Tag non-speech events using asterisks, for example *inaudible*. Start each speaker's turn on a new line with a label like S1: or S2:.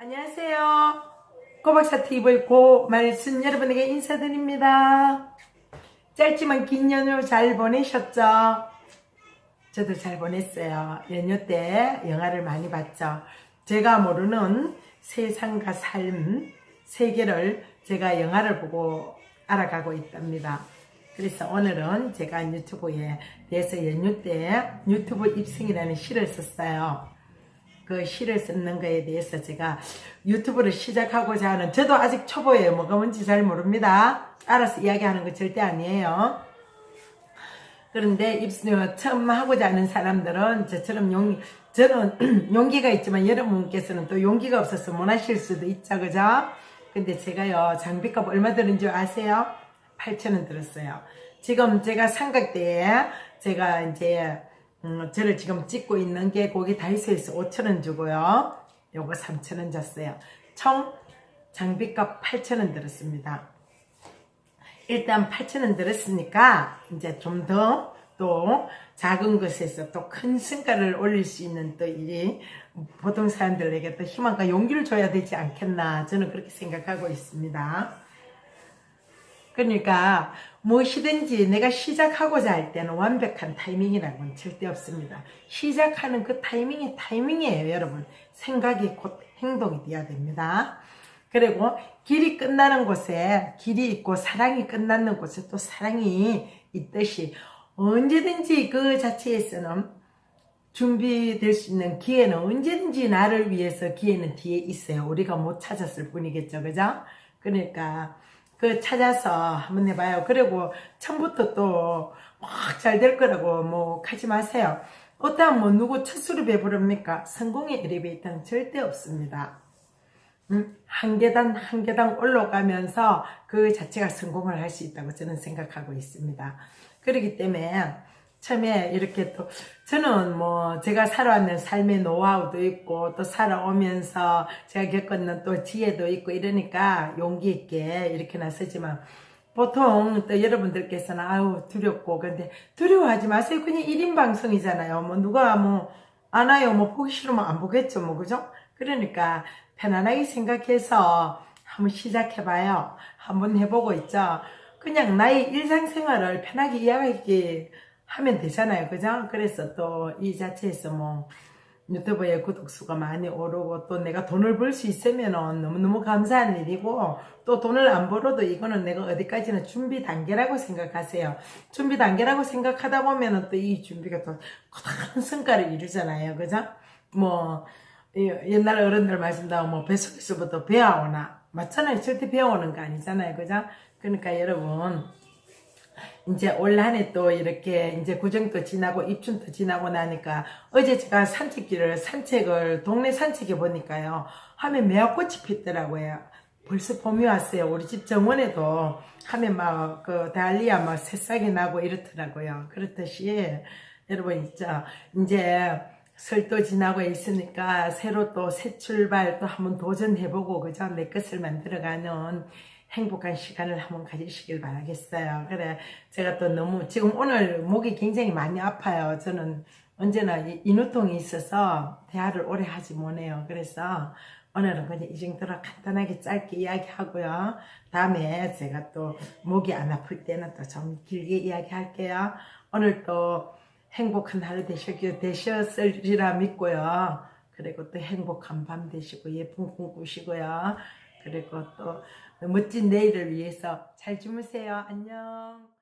S1: 안녕하세요. 꼬박사 TV 고 말씀 여러분에게 인사드립니다. 짧지만 긴 연휴 잘 보내셨죠? 저도 잘 보냈어요. 연휴 때 영화를 많이 봤죠. 제가 모르는 세상과 삶, 세계를 제가 영화를 보고 알아가고 있답니다. 그래서 오늘은 제가 유튜브에 대해서 연휴 때 유튜브 입성이라는 시를 썼어요. 그 시를 쓰는 거에 대해서 제가 유튜브를 시작하고자 하는 저도 아직 초보예요. 뭐가 뭔지 잘 모릅니다. 알아서 이야기하는 거 절대 아니에요. 그런데 입수 처음 하고자 하는 사람들은 저처럼 용 저는 *clears throat* 용기가 있지만 여러분께서는 또 용기가 없어서 못 하실 수도 있죠, 그죠? 근데 제가요 장비값 얼마 드는 줄 아세요? 8,000원 들었어요. 지금 제가 삼각대에 제가 이제 음, 저를 지금 찍고 있는 게 거기 다이소에서 5,000원 주고요. 요거 3,000원 줬어요. 총 장비값 8,000원 들었습니다. 일단 8,000원 들었으니까 이제 좀 더 또 작은 것에서 또 큰 성과를 올릴 수 있는 또 이 보통 사람들에게 또 희망과 용기를 줘야 되지 않겠나 저는 그렇게 생각하고 있습니다. 그러니까 무엇이든지 내가 시작하고자 할 때는 완벽한 타이밍이라고는 절대 없습니다. 시작하는 그 타이밍이 타이밍이에요, 여러분. 생각이 곧 행동이 되어야 됩니다. 그리고 길이 끝나는 곳에 길이 있고 사랑이 끝나는 곳에 또 사랑이 있듯이 언제든지 그 자체에서는 준비될 수 있는 기회는 언제든지 나를 위해서 기회는 뒤에 있어요. 우리가 못 찾았을 뿐이겠죠. 그죠? 그러니까 그 찾아서 한번 해봐요. 그리고 처음부터 또 막 잘 될 거라고 뭐 하지 마세요. 어떠한 뭐 누구 첫 수립에 부릅니까? 성공의 엘리베이터는 절대 없습니다. 음, 한 계단 한 계단 올라가면서 그 자체가 성공을 할 수 있다고 저는 생각하고 있습니다. 그렇기 때문에 처음에 이렇게 또 저는 뭐 제가 살아왔는 삶의 노하우도 있고 또 살아오면서 제가 겪었는 또 지혜도 있고 이러니까 용기 있게 이렇게 나서지만 보통 또 여러분들께서는 아유 두렵고 근데 두려워하지 마세요. 그냥 1인 방송이잖아요. 뭐 누가 뭐 안 와요. 뭐 보기 싫으면 안 보겠죠. 뭐 그죠? 그러니까 편안하게 생각해서 한번 시작해봐요. 한번 해보고 있죠. 그냥 나의 일상생활을 편하게 이야기하게 하면 되잖아요. 그죠? 그래서 또 이 자체에서 뭐 유튜브에 구독수가 많이 오르고 또 내가 돈을 벌 수 있으면 너무너무 감사한 일이고 또 돈을 안 벌어도 이거는 내가 어디까지는 준비 단계라고 생각하세요. 준비 단계라고 생각하다 보면은 또이 준비가 또큰 성과를 이루잖아요. 그죠? 뭐 옛날 어른들 말씀다고 뭐 뱃속에서부터 배워오나 맞잖아요. 절대 배워오는 거 아니잖아요. 그죠? 그러니까 여러분 이제 올 한해 또 이렇게 이제 구정도 지나고 입춘도 지나고 나니까 어제 제가 산책길을 산책을 동네 산책해 보니까요. 하면 매화꽃이 피더라고요. 벌써 봄이 왔어요. 우리 집 정원에도 하면 막 그 달리아 막 새싹이 나고 이렇더라고요. 그렇듯이 여러분 있죠 이제 설도 지나고 있으니까 새로 또 새 출발 또 한번 도전해보고 그죠? 내 것을 만들어가는 행복한 시간을 한번 가지시길 바라겠어요. 그래, 제가 또 너무, 지금 오늘 목이 굉장히 많이 아파요. 저는 언제나 인후통이 있어서 대화를 오래 하지 못해요. 그래서 오늘은 그냥 이 정도로 간단하게 짧게 이야기하고요. 다음에 제가 또 목이 안 아플 때는 또 좀 길게 이야기할게요. 오늘 또 행복한 하루 되셨길, 되셨으리라 믿고요. 그리고 또 행복한 밤 되시고 예쁜 꿈 꾸시고요. 그리고 또 멋진 내일을 위해서 잘 주무세요. 안녕.